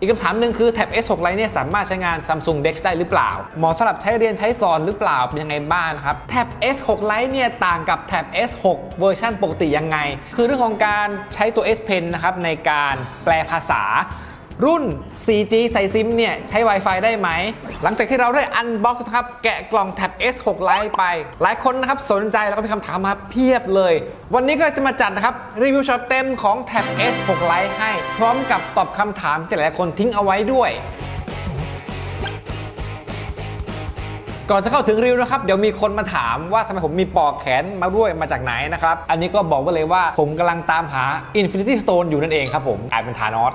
อีกคำถามหนึ่งคือแท็บ S6 Lite เนี่ยสามารถใช้งาน Samsung Dex ได้หรือเปล่า เหมาะสำหรับใช้เรียนใช้สอนหรือเปล่า เป็นยังไงบ้างนะครับ แท็บ S6 Lite เนี่ยต่างกับแท็บ S6 เวอร์ชันปกติยังไง คือเรื่องของการใช้ตัว S Pen นะครับในการแปลภาษา รุ่น 4G ใส่ซิมเนี่ย ใช้ Wi-Fi ได้ไหม หลังจากที่เราได้อันบ็อกซ์ครับ แกะกล่องแท็บ S6 Lite ไป หลายคนนะครับ สนใจแล้วก็มีคำถามมาเพียบเลย วันนี้ก็จะมาจัดนะครับ รีวิวช็อตเต็มของแท็บ S6 Lite ให้ พร้อมกับตอบคำถามที่หลายคนทิ้งเอาไว้ด้วยก่อนจะเข้าถึงรีวิวนะครับ เดี๋ยวมีคนมาถามว่าทำไมผมมีปอกแขนมาด้วยมาจากไหนนะครับ อันนี้ก็บอกไว้เลยว่าผมกำลังตามหา Infinity Stone อยู่นั่นเองครับผมอาจเป็นธานอส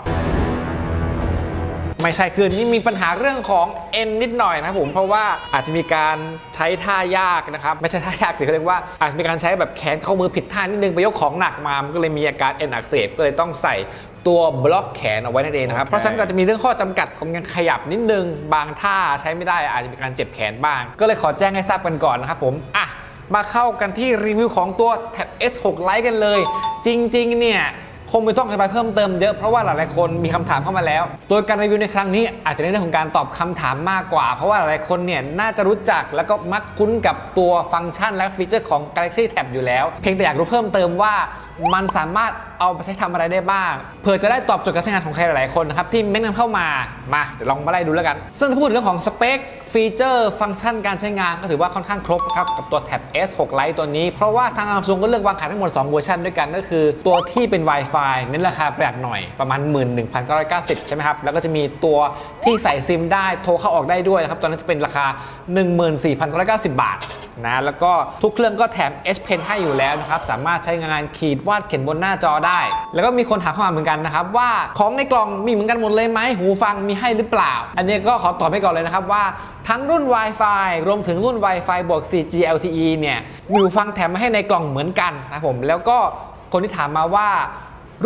ไม่ใช่คืนนี้มีปัญหาเรื่องของเอ็นนิดหน่อยนะครับผมเพราะว่าอาจจะมีการใช้ท่ายากนะครับไม่ใช่ท่ายากสิเขาเรียกว่าอาจจะมีการใช้แบบแขนเข้ามือผิดท่านิดนึงไปยกของหนักมามันก็เลยมีอาการเอ็นอักเสบก็เลยต้องใส่ตัวบล็อกแขนเอาไว้นั่นเองนะครับ เพราะฉะนั้นก็จะมีเรื่องข้อจำกัดของการขยับนิดนึง บางท่าใช้ไม่ได้อาจจะมีการเจ็บแขนบ้าง ก็เลยขอแจ้งให้ทราบกันก่อนนะครับผมอะมาเข้ากันที่รีวิวของตัวแท็บ S6 Lite กันเลย จริง ๆ เนี่ย คงไม่ต้องอธิบายเพิ่มเติมเยอะเพราะว่าหลายๆคนมีคำถามเข้ามาแล้ว โดยการรีวิวในครั้งนี้อาจจะในเรื่องของการตอบคำถามมากกว่า เพราะว่าหลายๆคนเนี่ยน่าจะรู้จักแล้วก็มักคุ้นกับตัวฟังก์ชันและฟีเจอร์ของ Galaxy Tab อยู่แล้ว เพียงแต่อยากรู้เพิ่มเติมว่า มันสามารถเอาไปใช้ทำอะไรได้บ้าง เพื่อจะได้ตอบโจทย์การใช้งานของใครหลายๆคนนะครับที่เม้นกันเข้ามา มาเดี๋ยวลองมาไล่ดูแล้วกัน ซึ่งถ้าพูดเรื่องของสเปคฟีเจอร์ ฟังก์ชันการใช้งานก็ถือว่าค่อนข้างครบครับกับตัว Tab S6 Lite ตัวนี้ เพราะว่าทาง Samsung ก็เลือกวางขายทั้งหมด 2 เวอร์ชันด้วยกัน ก็คือตัวที่เป็น Wi-Fi เน้นราคาประหยัดหน่อยประมาณ 11,990 ใช่ไหมครับ แล้วก็จะมีตัวที่ใส่ซิมได้โทรเข้าออกได้ด้วยนะครับตอนนั้นจะเป็นราคา 14,990 บาท นะแล้วก็ทุกเครื่องก็แถม S Pen ให้อยู่แล้วนะครับ สามารถใช้งานขีดวาดเขียนบนหน้าจอได้ แล้วก็มีคนถามเข้ามาเหมือนกันนะครับ ว่าของในกล่องมีเหมือนกันหมดเลยไหมหูฟังมีให้หรือเปล่า อันนี้ก็ขอตอบไปก่อนเลยนะครับว่าทั้งรุ่น Wi-Fi รวมถึงรุ่น Wi-Fi บวก 4G LTE เนี่ยหูฟังแถมมาให้ในกล่องเหมือนกันนะผมแล้วก็คนที่ถามมาว่า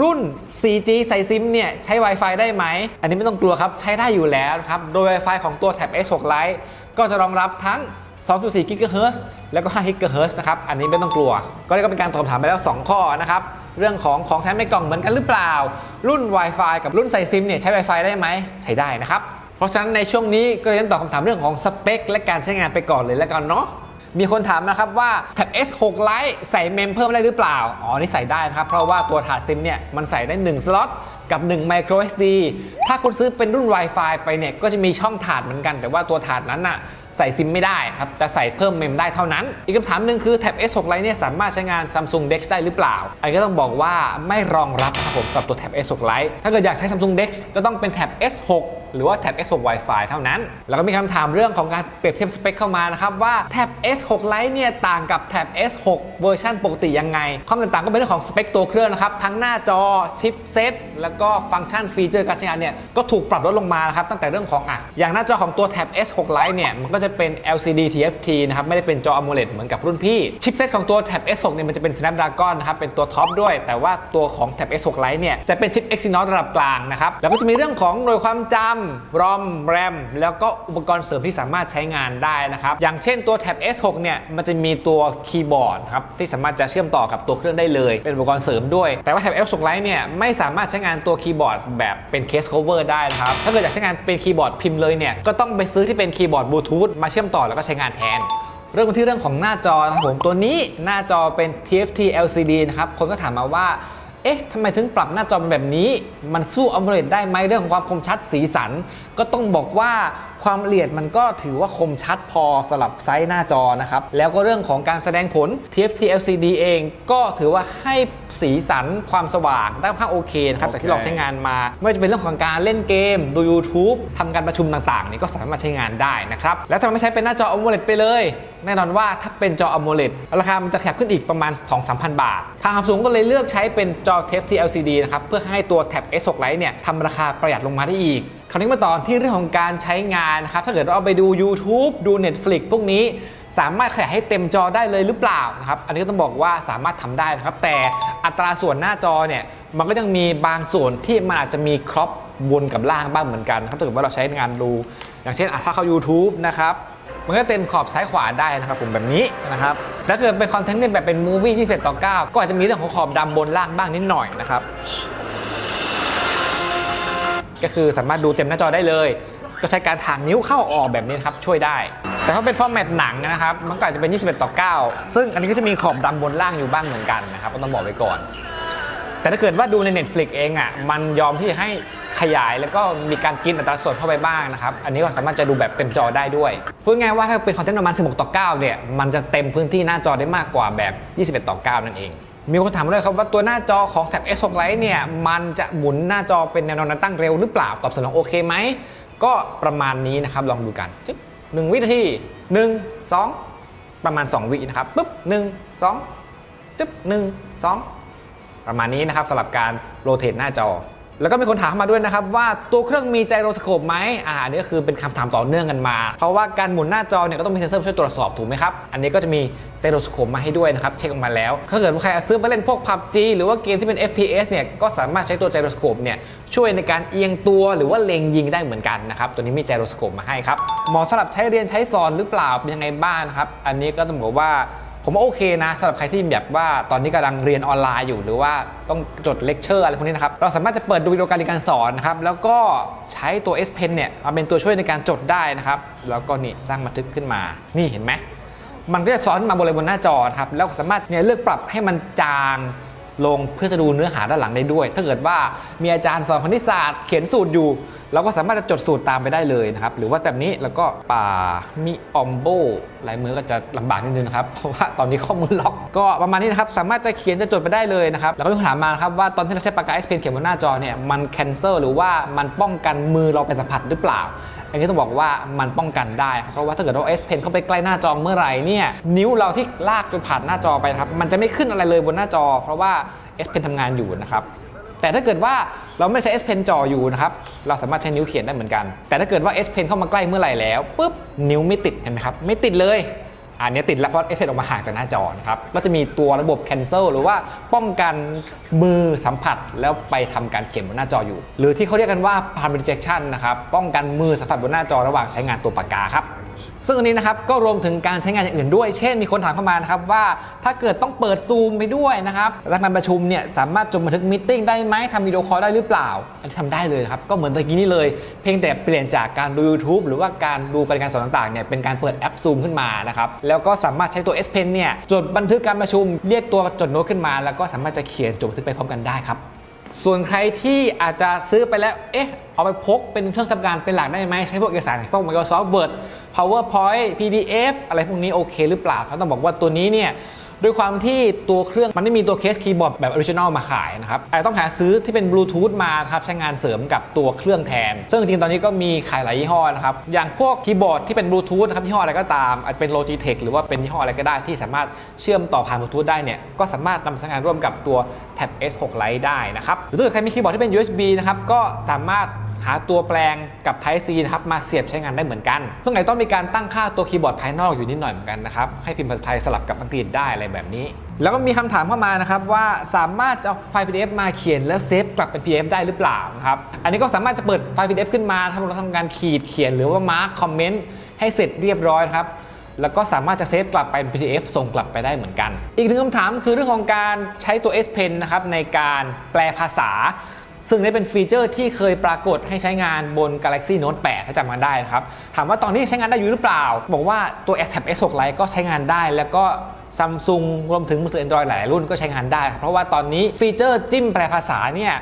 รุ่น 4G ใส่ซิมเนี่ยใช้ Wi-Fi ได้ไหม อันนี้ไม่ต้องกลัวครับ ใช้ได้อยู่แล้วครับ โดย Wi-Fi ของตัว Tab S6 Lite ก็จะรองรับทั้ง 2.4 GHz แล้วก็ 5 GHz นะครับ อันนี้ไม่ต้องกลัว ก็ได้ก็เป็นการตอบคำถามไปแล้ว 2 ข้อนะครับ เรื่องของของแถมในกล่องเหมือนกันหรือเปล่า รุ่น Wi-Fi กับรุ่นใส่ซิมเนี่ยใช้ Wi-Fi ได้ไหม ใช้ได้นะครับ เพราะฉะนั้นในช่วงนี้ก็จะตอบคำถามเรื่องของสเปคและการใช้งานไปก่อนเลยแล้วกันเนาะมีคนถามนะครับว่า Tab S6 Lite ใส่เมมเพิ่มได้หรือเปล่า อ๋อ นี่ใส่ได้นะครับ เพราะว่าตัวถาดซิมเนี่ยมันใส่ได้ 1 สล็อตกับ 1 micro SD ถ้าคุณซื้อเป็นรุ่น Wi-Fi ไปเนี่ยก็จะมีช่องถาดเหมือนกัน แต่ว่าตัวถาดนั้นน่ะ ใส่ซิมไม่ได้ครับจะใส่เพิ่มเมมได้เท่านั้น อีกคำถามหนึ่งคือ Tab S6 Lite เนี่ยสามารถใช้งาน Samsung Dex ได้หรือเปล่า อันนี้ก็ต้องบอกว่าไม่รองรับครับผมสำหรับตัว Tab S6 Lite ถ้าเกิดอยากใช้ Samsung Dex ก็ต้องเป็น Tab S6 หรือว่า Tab S6 Wi-Fi เท่านั้น แล้วก็มีคำถามเรื่องของการเปรียบเทียบสเปคเข้ามานะครับว่า Tab S6 Lite เนี่ยต่างกับ Tab S6 เวอร์ชันปกติยังไง ความตกต่างก็เป็นเรื่องของสเปคตัวเครื่องนะครับ ทั้งหน้าจอชิปเซตแล้วก็ฟังก์ชันฟีเจอร์การใช้งานเนี่ยก็ถูกปรับลดลงมานะครับตั้งแต่เรื่องของอะอย่างหน้าจอของตัว Tab S6 Lite เนี่ยมันก็จะจะเป็น LCD TFT นะครับไม่ได้เป็นจอ AMOLED เหมือนกับรุ่นพี่ ชิปเซตของตัว Tab S6 เนี่ยมันจะเป็น Snapdragon นะครับเป็นตัวท็อปด้วย แต่ว่าตัวของ Tab S6 Lite เนี่ยจะเป็นชิป Exynos ระดับกลางนะครับแล้วก็จะมีเรื่องของหน่วยความจำ ROM RAM แล้วก็อุปกรณ์เสริมที่สามารถใช้งานได้นะครับอย่างเช่นตัว Tab S6 เนี่ยมันจะมีตัวคีย์บอร์ดครับที่สามารถจะเชื่อมต่อกับตัวเครื่องได้เลย เป็นอุปกรณ์เสริมด้วย แต่ว่า Tab S6 Lite เนี่ยไม่สามารถใช้งานตัวคีย์บอร์ดแบบเป็นเคส cover ได้นะครับถ้าเกิดอยากใช้งานเป็นคีย์บอร์ดพิมพ์เลยเนี่ยก็ต้องไปซื้อที่เป็นคีย์บอร์ดบลูทูธมาเชื่อมต่อแล้วก็ใช้งานแทน เริ่มกันที่เรื่องของหน้าจอนะครับผมตัวนี้หน้าจอเป็น TFT LCD นะครับคนก็ถามมาว่าเอ๊ะ ทำไมถึงปรับหน้าจอเป็นแบบนี้ มันสู้ AMOLED ได้ไหมเรื่องของความคมชัดสีสัน ก็ต้องบอกว่า ความละเอียดมันก็ถือว่าคมชัดพอสำหรับไซส์หน้าจอนะครับ แล้วก็เรื่องของการแสดงผล TFT LCD เองก็ถือว่าให้สีสันความสว่างได้ค่อนข้างโอเคนะครับ จากที่ลองใช้งานมา ไม่ว่าจะเป็นเรื่องของการเล่นเกม ดู YouTube ทำการประชุมต่างๆนี่ก็สามารถใช้งานได้นะครับ แล้วทำไมไม่ใช้เป็นหน้าจอ AMOLED ไปเลย แน่นอนว่าถ้าเป็นจอ AMOLED ราคามันจะขยับขึ้นอีกประมาณ 2-3,000 บาท ทาง Samsung ก็เลยเลือกใช้เป็นจอ TFT LCD นะครับเพื่อให้ตัว Tab S6 Lite เนี่ยทำราคาประหยัดลงมาได้อีกคราวนี้มาต่อที่เรื่องของการใช้งานนะครับ ถ้าเกิดเราเอาไปดู YouTube ดู Netflix พวกนี้ สามารถขยายให้เต็มจอได้เลยหรือเปล่านะครับ อันนี้ก็ต้องบอกว่าสามารถทำได้นะครับ แต่อัตราส่วนหน้าจอเนี่ย มันก็ยังมีบางส่วนที่มันอาจจะมีครอปบนกับล่างบ้างเหมือนกันนะครับ ถ้าเกิดว่าเราใช้งานดู อย่างเช่นอะถ้าเข้า YouTube นะครับมันก็เต็มขอบซ้ายขวาได้นะครับผมแบบนี้นะครับ แล้วเกิดเป็นคอนเทนต์เนี่ยแบบเป็นมูวี่21ต่อ9ก็อาจจะมีเรื่องของขอบดำบนล่างบ้างนิดหน่อยนะครับ ก็คือสามารถดูเต็มหน้าจอได้เลย ก็ใช้การถ่างนิ้วเข้าออกแบบนี้ครับช่วยได้ แต่ถ้าเป็นฟอร์แมตหนังนะครับมันก็อาจจะเป็น 21 ต่อ 9 ซึ่งอันนี้ก็จะมีขอบดำบนล่างอยู่บ้างเหมือนกันนะครับก็ต้องบอกไว้ก่อน แต่ถ้าเกิดว่าดูใน Netflix เองอะมันยอมที่ให้ขยายแล้วก็มีการกินอัตราส่วนเข้าไปบ้างนะครับ อันนี้ก็สามารถจะดูแบบเต็มจอได้ด้วย พูดง่ายว่าถ้าเป็นคอนเทนต์ประมาณ 16 ต่อ 9 เนี่ย มันจะเต็มพื้นที่หน้าจอได้มากกว่าแบบ 21 ต่อ 9 นั่นเอง มีคนถามมาด้วยครับว่าตัวหน้าจอของแท็บ S6 Lite เนี่ยมันจะหมุนหน้าจอเป็นแนวนอนตั้งเร็วหรือเปล่าตอบสนองโอเคไหม ก็ประมาณนี้นะครับลองดูกันจึ๊บหนึ่งวินาทีหนึ่งสองประมาณ 2 วินะครับปุ๊บหนึ่งสองจึ๊บหนึ่งสองประมาณนี้นะครับสำหรับการโรเตทหน้าจอ แล้วก็มีคนถามเข้ามาด้วยนะครับว่าตัวเครื่องมีไจโรสโคปไหมอ่านนี้ก็คือเป็นคำถามต่อเนื่องกันมา เพราะว่าการหมุนหน้าจอเนี่ยก็ต้องมีเซ็นเซอร์ช่วยตรวจสอบถูกไหมครับ อันนี้ก็จะมีไจโรสโคปมาให้ด้วยนะครับ เช็คออกมาแล้ว ถ้าเกิดว่าใครซื้อมาเล่นพวก PUBG หรือว่าเกมที่เป็น FPS เนี่ยก็สามารถใช้ตัวไจโรสโคปเนี่ยช่วยในการเอียงตัวหรือว่าเล็งยิงได้เหมือนกันนะครับตัวนี้มีไจโรสโคปมาให้ครับเหมาะสำหรับใช้เรียนใช้สอนหรือเปล่าเป็นยังไงบ้างนะครับอันนี้ก็ต้องบอกว่า ผมว่าโอเคนะสำหรับใครที่แบบว่าตอนนี้กำลังเรียนออนไลน์อยู่ หรือว่าต้องจดเลคเชอร์อะไรพวกนี้นะครับเราสามารถจะเปิดดูวิดีโอการเรียนการสอนนะครับแล้วก็ใช้ตัว S Pen เนี่ยมาเป็นตัวช่วยในการจดได้นะครับแล้วก็นี่สร้างบันทึกขึ้นมา นี่เห็นไหมมันก็จะซ้อนมาบนเลยบนหน้าจอครับแล้วสามารถเนี่ยเลือกปรับให้มันจาง ลงเพื่อจะดูเนื้อหาด้านหลังได้ด้วย ถ้าเกิดว่ามีอาจารย์สอนคณิตศาสตร์เขียนสูตรอยู่ เราก็สามารถจะจดสูตรตามไปได้เลยนะครับ หรือว่าแบบนี้แล้วก็ป่ามีออมโบลายมือก็จะลำบากนิดนึงนะครับ เพราะว่าตอนนี้ข้อมูลล็อก ก็ประมาณนี้นะครับ สามารถจะเขียนจะจดไปได้เลยนะครับ แล้วก็มีคำถามมาครับว่าตอนที่เราใช้ปากกา S Pen เขียนบนหน้าจอเนี่ย มัน cancel หรือว่ามันป้องกันมือเราไปสัมผัสหรือเปล่า อันนี้ต้องบอกว่ามันป้องกันได้ครับเพราะว่าถ้าเกิดว่า S Pen เข้าไปใกล้หน้าจอเมื่อไหร่เนี่ยนิ้วเราที่ลากจนผ่านหน้าจอไปครับมันจะไม่ขึ้นอะไรเลยบนหน้าจอ เพราะว่า S Pen ทำงานอยู่นะครับแต่ถ้าเกิดว่าเราไม่ใช้ S Pen จ่ออยู่นะครับ เราสามารถใช้นิ้วเขียนได้เหมือนกัน แต่ถ้าเกิดว่า S Pen เข้ามาใกล้เมื่อไหร่แล้วปุ๊บนิ้วไม่ติดเห็นไหมครับ ไม่ติดเลย อันนี้ติดแล้วเพราะ S Pen ออกมาห่างจากหน้าจอนะครับก็จะมีตัวระบบ cancel หรือว่าป้องกันมือสัมผัสแล้วไปทำการเขียนบนหน้าจออยู่ หรือที่เขาเรียกกันว่า palm rejection นะครับป้องกันมือสัมผัสบนหน้าจอระหว่างใช้งานตัวปากกาครับ ซึ่งอันนี้นะครับก็รวมถึงการใช้งานอย่างอื่นด้วย เช่นมีคนถามเข้ามานะครับว่าถ้าเกิดต้องเปิดซูมไปด้วยนะครับแล้วการประชุมเนี่ยสามารถจดบันทึกมิ팅ได้ไหมทำวิดีโอคอลได้หรือเปล่า อันนี้ทำได้เลยครับ ก็เหมือนตะกี้นี้เลย เพียงแต่เปลี่ยนจากการดู YouTube หรือว่าการดูการเรียนการสอนต่างๆเนี่ยเป็นการเปิดแอปซูมขึ้นมานะครับแล้วก็สามารถใช้ตัว S Pen เนี่ยจดบันทึกการประชุม เรียกตัวจดโน้ตขึ้นมา แล้วก็สามารถจะเขียนจดบันทึกไปพร้อมกันได้ครับ ส่วนใครที่อาจจะซื้อไปแล้ว เอ๊ะ เอาไปพกเป็นเครื่องทำงานเป็นหลักได้ไหม ใช้พวกเอกสารพวก Microsoft Word PowerPoint PDF อะไรพวกนี้โอเคหรือเปล่าเขาต้องบอกว่าตัวนี้เนี่ย ด้วยความที่ตัวเครื่องมันไม่มีตัวเคสคีย์บอร์ดแบบออริจินอลมาขายนะครับอาจจะต้องหาซื้อที่เป็นบลูทูธมาครับใช้งานเสริมกับตัวเครื่องแทน ซึ่งจริงๆตอนนี้ก็มีขายหลายยี่ห้อนะครับอย่างพวกคีย์บอร์ดที่เป็นบลูทูธนะครับยี่ห้ออะไรก็ตามอาจจะเป็น Logitech หรือว่าเป็นยี่ห้ออะไรก็ได้ที่สามารถเชื่อมต่อผ่านบลูทูธได้เนี่ยก็สามารถนำมาใช้งานร่วมกับตัว Tab S6 Lite ได้นะครับหรือถ้าเกิดใครมีคีย์บอร์ดที่เป็น USB นะครับก็สามารถ หาตัวแปลงกับ Type C นะครับมาเสียบใช้งานได้เหมือนกัน ซึ่งอาจต้องมีการตั้งค่าตัวคีย์บอร์ดภายนอกอยู่นิดหน่อยเหมือนกันนะครับ ให้พิมพ์ภาษาไทยสลับกับอังกฤษได้อะไรแบบนี้ แล้วก็มีคำถามเข้ามานะครับว่าสามารถจะเอาไฟล์ PDF มาเขียนแล้วเซฟกลับเป็น PDF ได้หรือเปล่านะครับ อันนี้ก็สามารถจะเปิดไฟล์ PDF ขึ้นมาทำเราทำการขีดเขียนหรือว่ามาร์คคอมเมนต์ให้เสร็จเรียบร้อยครับแล้วก็สามารถจะเซฟกลับไปเป็น PDF ส่งกลับไปได้เหมือนกัน อีกหนึ่งคำถามคือเรื่องของการใช้ตัว S Pen นะครับในการแปลภาษา ซึ่งนี่เป็นฟีเจอร์ที่เคยปรากฏให้ใช้งานบน Galaxy Note 8 ถ้าจำกันได้นะครับ ถามว่าตอนนี้ใช้งานได้อยู่หรือเปล่า บอกว่าตัว AirTag S6 Lite ก็ใช้งานได้ แล้วก็ Samsung รวมถึงมือถือ Android หลายรุ่นก็ใช้งานได้ครับเพราะว่าตอนนี้ฟีเจอร์จิ้มแปลภาษาเนี่ย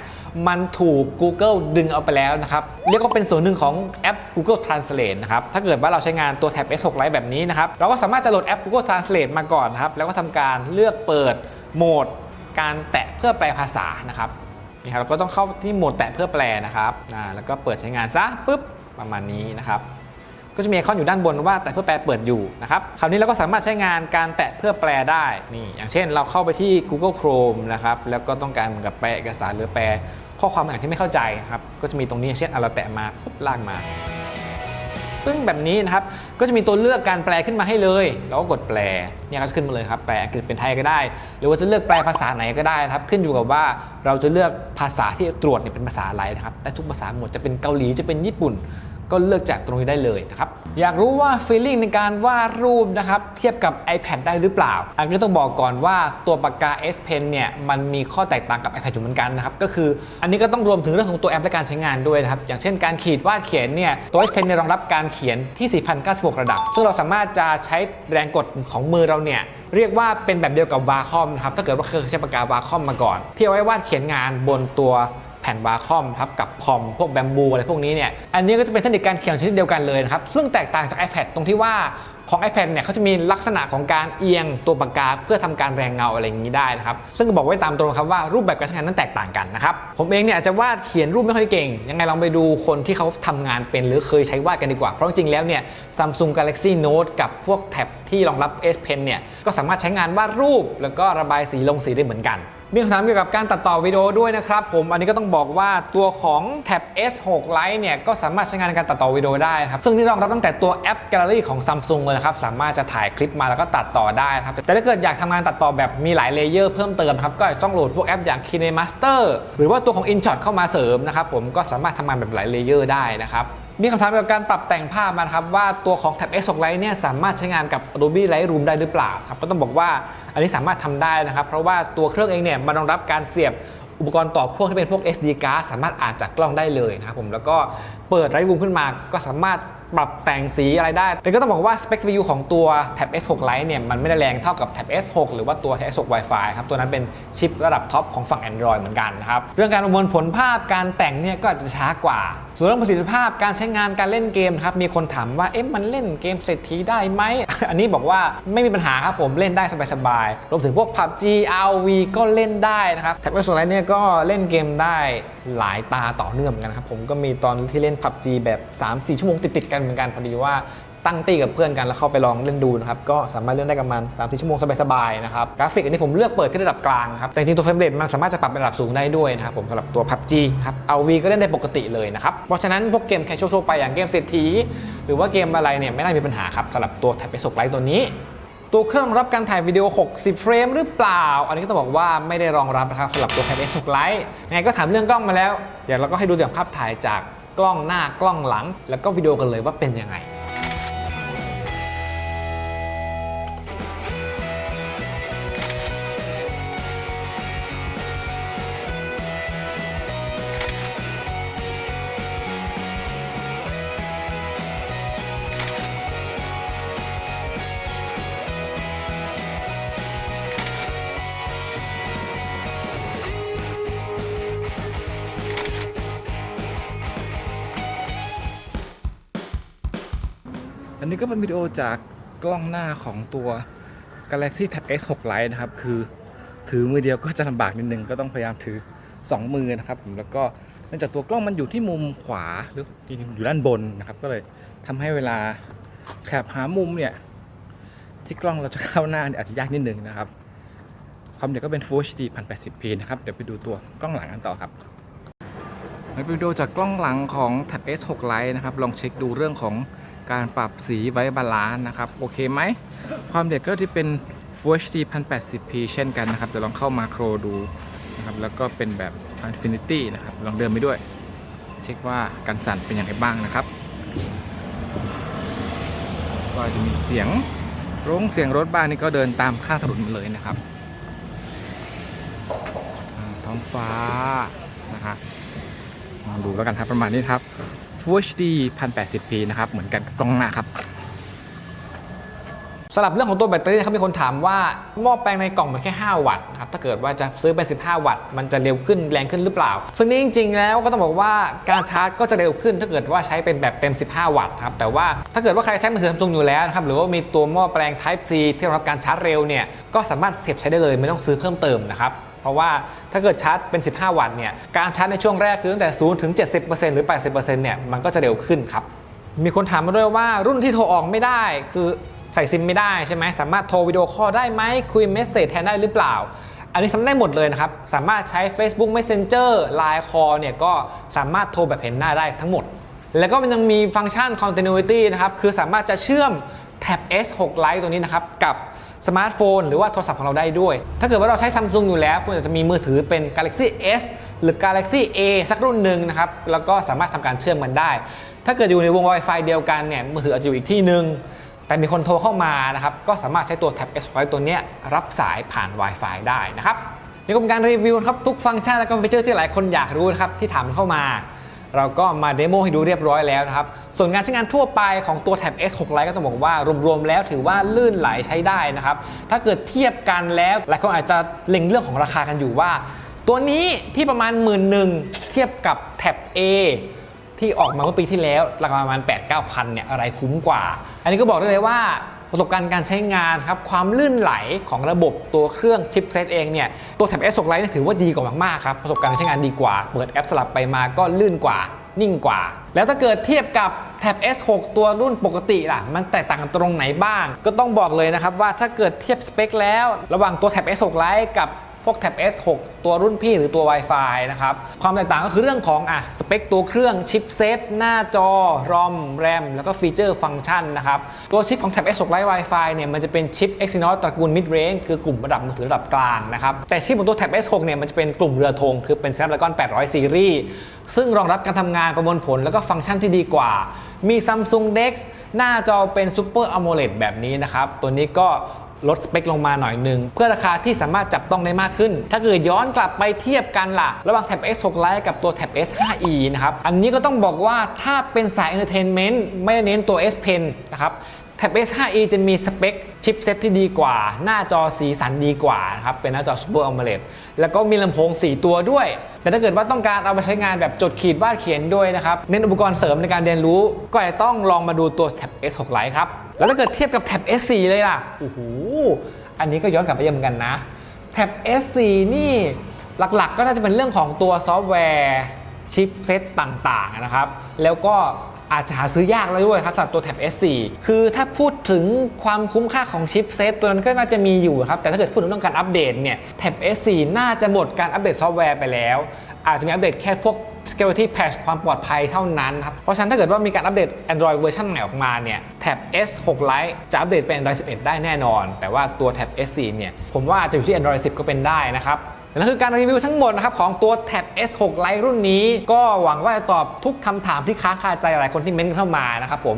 มันถูก Google ดึงเอาไปแล้วนะครับ เรียกว่าเป็นส่วนหนึ่งของแอป Google Translate นะครับ ถ้าเกิดว่าเราใช้งานตัว Tab S6 Lite แบบนี้นะครับ เราก็สามารถจะโหลดแอป Google Translate มาก่อนนะครับ แล้วก็ทำการเลือกเปิดโหมดการแตะเพื่อแปลภาษานะครับ นี่ครับเราก็ต้องเข้าที่โหมดแตะเพื่อแปลนะครับอ่าแล้วก็เปิดใช้งานซะปุ๊บประมาณนี้นะครับก็จะมีไอคอนอยู่ด้านบนว่าแตะเพื่อแปลเปิดอยู่นะครับคราวนี้เราก็สามารถใช้งานการแตะเพื่อแปลได้นี่อย่างเช่น เราเข้าไปที่ Google Chrome นะครับแล้วก็ต้องการเหมือนกับแปลเอกสารหรือแปลข้อความอย่างที่ไม่เข้าใจครับก็จะมีตรงนี้อย่างเช่นเราแตะมาปุ๊บลากมา ซึ่งแบบนี้นะครับ ก็จะมีตัวเลือกการแปลขึ้นมาให้เลย เราก็กดแปล เนี่ยก็จะขึ้นมาเลยครับ แปลอังกฤษเป็นไทยก็ได้ หรือว่าจะเลือกแปลภาษาไหนก็ได้นะครับ ขึ้นอยู่กับว่าเราจะเลือกภาษาที่ตรวจเนี่ยเป็นภาษาอะไรนะครับ ได้ทุกภาษาหมด จะเป็นเกาหลี จะเป็นญี่ปุ่น ก็เลือกจากตรงนี้ได้เลยนะครับอยากรู้ว่า feeling ในการวาดรูปนะครับเทียบกับ iPad ได้หรือเปล่า อันนี้ต้องบอกก่อนว่าตัวปากกา S Pen เนี่ยมันมีข้อแตกต่างกับ iPad อยู่เหมือนกันนะครับก็คืออันนี้ก็ต้องรวมถึงเรื่องของตัวแอปและการใช้งานด้วยนะครับอย่างเช่นการขีดวาดเขียนเนี่ยตัว S Pen เนี่ยรองรับการเขียนที่ 4096 ระดับ ซึ่งเราสามารถจะใช้แรงกดของมือเราเนี่ยเรียกว่าเป็นแบบเดียวกับวาคอมนะครับถ้าเกิดว่าเคยใช้ปากกาวาคอมมาก่อน ที่เอาไว้วาดเขียนงานบนตัว แผ่นวาคอมครับกับคอมพวกแบมบูอะไรพวกนี้เนี่ยอันนี้ก็จะเป็นเทคนิคการเขียนชนิดเดียวกันเลยนะครับซึ่งแตกต่างจาก iPad ตรงที่ว่าของ iPad เนี่ยเขาจะมีลักษณะของการเอียงตัวปากกาเพื่อทำการแรงเงาอะไรอย่างนี้ได้นะครับ ซึ่งบอกไว้ตามตรงครับว่ารูปแบบการใช้งานนั้นแตกต่างกันนะครับ ผมเองเนี่ยอาจจะวาดเขียนรูปไม่ค่อยเก่ง ยังไงลองไปดูคนที่เขาทำงานเป็นหรือเคยใช้วาดกันดีกว่า เพราะจริงๆแล้วเนี่ย Samsung Galaxy Note กับพวกแท็บที่รองรับ S Pen เนี่ยก็สามารถใช้งานวาดรูป แล้วก็ระบายสีลงสีได้เหมือนกัน มีคำถามเกี่ยวกับการตัดต่อวิดีโอด้วยนะครับผมอันนี้ก็ต้องบอกว่าตัวของแท็บ S6 Lite เนี่ยก็สามารถใช้งานในการตัดต่อวิดีโอได้ครับซึ่งนี่รองรับตั้งแต่ตัวแอป Gallery ของ Samsung เลยนะครับสามารถจะถ่ายคลิปมาแล้วก็ตัดต่อได้นะครับแต่ถ้าเกิดอยากทำงานตัดต่อแบบมีหลายเลเยอร์เพิ่มเติมครับก็ต้องโหลดพวกแอปอย่าง KineMaster หรือว่าตัวของ InShot เข้ามาเสริมนะครับผมก็สามารถทำงานแบบหลายเลเยอร์ได้นะครับมีคำถามเกี่ยวกับการปรับแต่งภาพมาครับว่าตัวของ Tab S6 Lite เนี่ยสามารถใช้งานกับ Adobe Lightroom ได้หรือเปล่าครับก็ต้องบอกว่า อันนี้สามารถทำได้นะครับ เพราะว่าตัวเครื่องเองเนี่ยมันรองรับการเสียบอุปกรณ์ต่อพ่วงที่เป็นพวก SD card สามารถอ่านจากกล้องได้เลยนะครับผมแล้วก็เปิด Lightroom ขึ้นมาก็สามารถปรับแต่งสีอะไรได้ แต่ก็ต้องบอกว่า Spec CPU ของตัว Tab S6 Lite เนี่ยมันไม่ได้แรงเท่ากับ Tab S6 หรือว่าตัว Tab S6 Wi-Fi ครับ ตัวนั้นเป็นชิประดับท็อปของฝั่ง Android เหมือนกันนะครับ เรื่องการประมวลผลภาพการแต่งเนี่ยก็อาจจะช้ากว่า ส่วนเรื่องประสิทธิภาพการใช้งานการเล่นเกมครับมีคนถามว่าเอ๊ะมันเล่นเกมเศรษฐีได้ไหม อันนี้บอกว่าไม่มีปัญหาครับผมเล่นได้สบายๆรวมถึงพวก PUBG RV ก็เล่นได้นะครับแท็บเล็ตส่วนไรเนี่ยก็เล่นเกมได้หลายตาต่อเนื่องกันครับผมก็มีตอนที่เล่น PUBG แบบ 3-4 ชั่วโมงติดๆกันเหมือนกันพอดีว่า ตั้งตีกับเพื่อนกันแล้วเข้าไปลองเล่นดูนะครับก็สามารถเล่นได้ประมาณ3 4ชั่วโมงสบายๆนะครับกราฟิกอันนี้ผมเลือกเปิดที่ระดับกลางครับแต่จริงตัวเฟรมเรทมันสามารถจะปรับเป็นระดับสูงได้ด้วยนะครับผมสำหรับตัว PUBG ครับเอาวีก็เล่นได้ปกติเลยนะครับเพราะฉะนั้นพวกเกมแคชชวลทั่วไปอย่างเกมเศรษฐีหรือว่าเกมอะไรเนี่ยไม่น่ามีปัญหาครับสำหรับตัว Tab S6 Lite ตัวนี้ตัวเครื่องรับการถ่ายวิดีโอ 60 เฟรมหรือเปล่า อันนี้ก็ต้องบอกว่าไม่ได้รองรับนะครับสำหรับตัว Tab S6 Lite ยังไงก็ถามเรื่องกล้องมาแล้ว เดี๋ยวเราก็ให้ดูอย่างภาพถ่ายจากกล้องหน้ากล้องหลัง แล้วก็วิดีโอกันเลยว่าเป็นยังไง อันนี้ก็เป็นวิดีโอจากกล้องหน้าของตัว Galaxy Tab S6 Lite นะครับ คือถือมือเดียวก็จะลำบากนิดนึง ก็ต้องพยายามถือ 2 มือนะครับผมแล้วก็เนื่องจากตัวกล้องมันอยู่ที่มุมขวาหรืออยู่ด้านบนนะครับ ก็เลยทำให้เวลาแคบหามุมเนี่ยที่กล้องเราจะเข้าหน้าเนี่ยอาจจะยากนิดนึงนะครับความเดี๋ยวก็เป็น Full HD 1080p นะครับ เดี๋ยวไปดูตัวกล้องหลังกันต่อครับมาดูจากกล้องหลังของ Tab S6 Lite นะครับ ลองเช็คดูเรื่องของ การปรับสีไว้บาลานซ์นะครับ โอเคไหม ความเด็ดก็ที่เป็น Full HD 1080p เช่นกันนะครับเดี๋ยวลองเข้ามาโครดูนะครับแล้วก็เป็นแบบ Infinity นะครับลองเดินไปด้วย เช็คว่าการสั่นเป็นอย่างไรบ้างนะครับก็จะมีเสียงโรงเสียงรถบ้านนี่ก็เดินตามข้างถนนเลยนะครับท้องฟ้านะครับลองดูแล้วกันครับประมาณนี้ครับ Full HD 1080p นะครับ เหมือนกันกับกล้องหน้าครับสำหรับเรื่องของตัวแบตเตอรี่นะครับมีคนถามว่าหม้อแปลงในกล่องมันแค่ 5 วัตต์นะครับถ้าเกิดว่าจะซื้อเป็น 15 วัตต์มันจะเร็วขึ้นแรงขึ้นหรือเปล่าซึ่งนี่จริง ๆ แล้วก็ต้องบอกว่าการชาร์จก็จะเร็วขึ้น ถ้าเกิดว่าใช้เป็นแบบเต็ม 15 วัตต์ครับแต่ว่าถ้าเกิดว่าใครใช้มือถือ Samsung อยู่แล้วนะครับหรือว่ามีตัวหม้อแปลง Type C ที่รองรับการชาร์จเร็วเนี่ยก็สามารถเสียบใช้ได้เลยไม่ต้องซื้อเพิ่มเติมนะครับ เพราะว่าถ้าเกิดชาร์จเป็น 15 วัตต์เนี่ยการชาร์จในช่วงแรกคือตั้งแต่0ถึง 70%หรือ 80%เนี่ยมันก็จะเร็วขึ้นครับมีคนถามมาด้วยว่ารุ่นที่โทรออกไม่ได้ คือใส่ซิมไม่ได้ใช่ไหมสามารถโทรวิดีโอคอลได้ไหมคุยเมสเซจแทนได้หรือเปล่า อันนี้ทำได้หมดเลยนะครับ สามารถใช้ Facebook Messenger Line Call เนี่ยก็สามารถโทรแบบเห็นหน้าได้ทั้งหมด แล้วก็มันยังมีฟังก์ชัน Continuity นะครับ คือสามารถจะเชื่อม Tab S6 Lite ตัวนี้นะครับ กับ สมาร์ทโฟนหรือว่าโทรศัพท์ของเราได้ด้วย ถ้าเกิดว่าเราใช้ Samsung อยู่แล้ว คุณอาจจะมีมือถือเป็น Galaxy S หรือ Galaxy A สักรุ่นหนึ่งนะครับ แล้วก็สามารถทำการเชื่อมกันได้ ถ้าเกิดอยู่ในวง Wi-Fi เดียวกันเนี่ย มือถืออาจจะอยู่อีกที่หนึ่งแต่มีคนโทรเข้ามานะครับ ก็สามารถใช้ตัว Tab S ตัวนี้รับสายผ่าน Wi-Fi ได้นะครับนี่ก็เป็นการรีวิวครับทุกฟังก์ชันและก็ฟีเจอร์ที่หลายคนอยากรู้นะครับที่ถามเข้ามา เราก็มาเดโมให้ดูเรียบร้อยแล้วนะครับ ส่วนงานใช้งานทั่วไปของตัว Tab S 6 Lite ก็ต้องบอกว่ารวมๆแล้วถือว่าลื่นไหลใช้ได้นะครับ ถ้าเกิดเทียบกันแล้วหลายคนอาจจะเล็งเรื่องของราคากันอยู่ว่า ตัวนี้ที่ประมาณหมื่นหนึ่งเทียบกับ Tab A ที่ออกมาเมื่อปีที่แล้วราคาประมาณ 8 9 0 0 0เนี่ยอะไรคุ้มกว่า อันนี้ก็บอกได้เลยว่า ประสบการณ์การใช้งานครับความลื่นไหลของระบบตัวเครื่องชิปเซตเองเนี่ยตัวแท็บ S 6 Lite เนี่ยถือว่าดีกว่ามากๆครับประสบการณ์การใช้งานดีกว่า เปิดแอปสลับไปมาก็ลื่นกว่านิ่งกว่า แล้วถ้าเกิดเทียบกับแท็บ S6 ตัวรุ่นปกติล่ะ มันแตกต่างตรงไหนบ้าง ก็ต้องบอกเลยนะครับว่าถ้าเกิดเทียบสเปคแล้ว ระหว่างตัวแท็บ S6 Lite กับ พวก Tab S6 ตัวรุ่นพี่หรือตัว Wi-Fi นะครับ ความแตกต่างก็คือเรื่องของอะสเปคตัวเครื่องชิปเซตหน้าจอ ROM RAM แล้วก็ฟีเจอร์ฟังก์ชันนะครับ ตัวชิปของ Tab S6 Lite Wi-Fi เนี่ยมันจะเป็นชิป Exynos ตระกูล Mid Range คือกลุ่มระดับมือถือระดับกลางนะครับ แต่ชิปของตัว Tab S6 เนี่ยมันจะเป็นกลุ่มเรือธงคือเป็น Snapdragon 800 Series ซึ่งรองรับการทำงานประมวลผลแล้วก็ฟังก์ชันที่ดีกว่า มี Samsung Dex หน้าจอเป็น Super AMOLED แบบนี้นะครับตัวนี้ก็ ลดสเปคลงมาหน่อยหนึ่งเพื่อราคาที่สามารถจับต้องได้มากขึ้น ถ้าเกิดย้อนกลับไปเทียบกันล่ะ ระหว่าง Tab S6 Lite กับตัว Tab S5e นะครับ อันนี้ก็ต้องบอกว่าถ้าเป็นสาย Entertainment ไม่ไม่เน้นตัว S Pen นะครับ Tab S5e จะมีสเปคชิปเซ็ตที่ดีกว่า หน้าจอสีสันดีกว่านะครับ เป็นหน้าจอ Super AMOLED แล้วก็มีลำโพง 4 ตัวด้วย แต่ถ้าเกิดว่าต้องการเอาไปใช้งานแบบจดขีดวาดเขียนด้วยนะครับ เน้นอุปกรณ์เสริมในการเรียนรู้ ก็จะต้องลองมาดูตัว Tab S6 Lite ครับ แล้วถ้าเกิดเทียบกับ Tab S4 เลยล่ะ โอ้โห อันนี้ก็ย้อนกลับไปเยอะเหมือนกันนะ Tab S4 นี่หลักๆ ก็น่าจะเป็นเรื่องของตัวซอฟต์แวร์ชิปเซ็ตต่างๆนะครับ แล้วก็ อาจจะหาซื้อยากแล้วด้วยครับสำหรับตัว Tab S4 คือถ้าพูดถึงความคุ้มค่าของชิปเซตตัวนั้นก็น่าจะมีอยู่ครับ แต่ถ้าเกิดพูดถึงเรื่องการอัปเดตเนี่ย Tab S4 น่าจะหมดการอัปเดตซอฟต์แวร์ไปแล้ว อาจจะมีอัปเดตแค่พวก security patch ความปลอดภัยเท่านั้นครับ เพราะฉะนั้นถ้าเกิดว่ามีการอัปเดต Android เวอร์ชันใหม่ออกมาเนี่ย Tab S6 Lite จะอัปเดตเป็น Android 11 ได้แน่นอน แต่ว่าตัว Tab S4 เนี่ยผมว่าอาจจะอยู่ที่ Android 10 ก็เป็นได้นะครับ และนั่นคือการรีวิวทั้งหมดนะครับของตัว Tab S6 Lite รุ่นนี้ ก็หวังว่าจะตอบทุกคำถามที่ค้างคาใจหลายคนที่เม้นต์เข้ามานะครับผม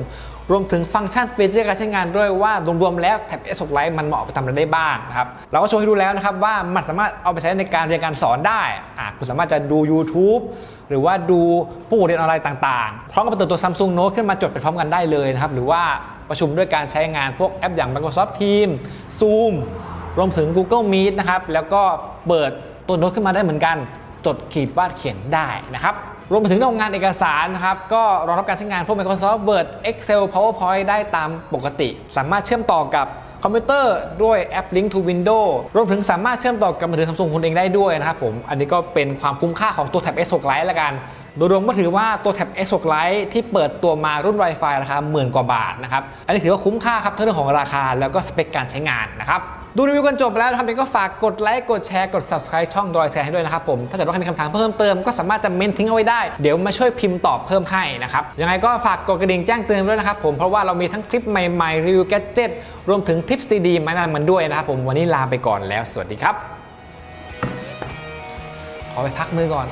รวมถึงฟังก์ชันฟีเจอร์การใช้งานด้วยว่ารวมๆแล้ว Tab S6 Lite มันเหมาะไปทำอะไรได้บ้างนะครับเราก็โชว์ให้ดูแล้วนะครับว่ามันสามารถเอาไปใช้ในการเรียนการสอนได้อะคุณสามารถจะดู YouTube หรือว่าดูผู้เรียนออนไลน์ต่างๆ พร้อมกับเปิดตัว Samsung Note ขึ้นมาจดไปพร้อมกันได้เลยนะครับหรือว่าประชุมด้วยการใช้งานพวกแอปอย่าง Microsoft Teams Zoom รวมถึง Google Meet นะครับ แล้วก็เปิดตัวโน้ตขึ้นมาได้เหมือนกัน จดขีดวาดเขียนได้นะครับรวมไปถึงเรื่องงานเอกสารนะครับก็รองรับการใช้งานพวก Microsoft Word Excel PowerPoint ได้ตามปกติ สามารถเชื่อมต่อกับคอมพิวเตอร์ด้วยแอป Link to Windows รวมถึงสามารถเชื่อมต่อกับมือถือ Samsung คุณเองได้ด้วยนะครับผม อันนี้ก็เป็นความคุ้มค่าของตัว Tab S6 Lite ละกัน โดยรวมก็ถือว่าตัว Tab S6 Lite ที่เปิดตัวมารุ่น Wi-Fi ราคาหมื่นกว่าบาทนะครับ อันนี้ถือว่าคุ้มค่าครับทั้งเรื่องของราคาแล้วก็สเปคการใช้งานนะครับ ดูรีวิวกันจบแล้วนะครับเองก็ฝากกดไลค์กดแชร์กด subscribe ช่องดอยแชร์ให้ด้วยนะครับผม ถ้าเกิดว่าใครมีคำถามเพิ่มเติมก็สามารถจะเมนทิ้งเอาไว้ได้ เดี๋ยวมาช่วยพิมพ์ตอบเพิ่มให้นะครับ ยังไงก็ฝากกดกระดิ่งแจ้งเตือนด้วยนะครับผม เพราะว่าเรามีทั้งคลิปใหม่ๆรีวิวแกดเจิตรวมถึงทิปดีๆมาแนะนำมันด้วยนะครับผมวันนี้ลาไปก่อนแล้ว สวัสดีครับขอไปพักมือก่อน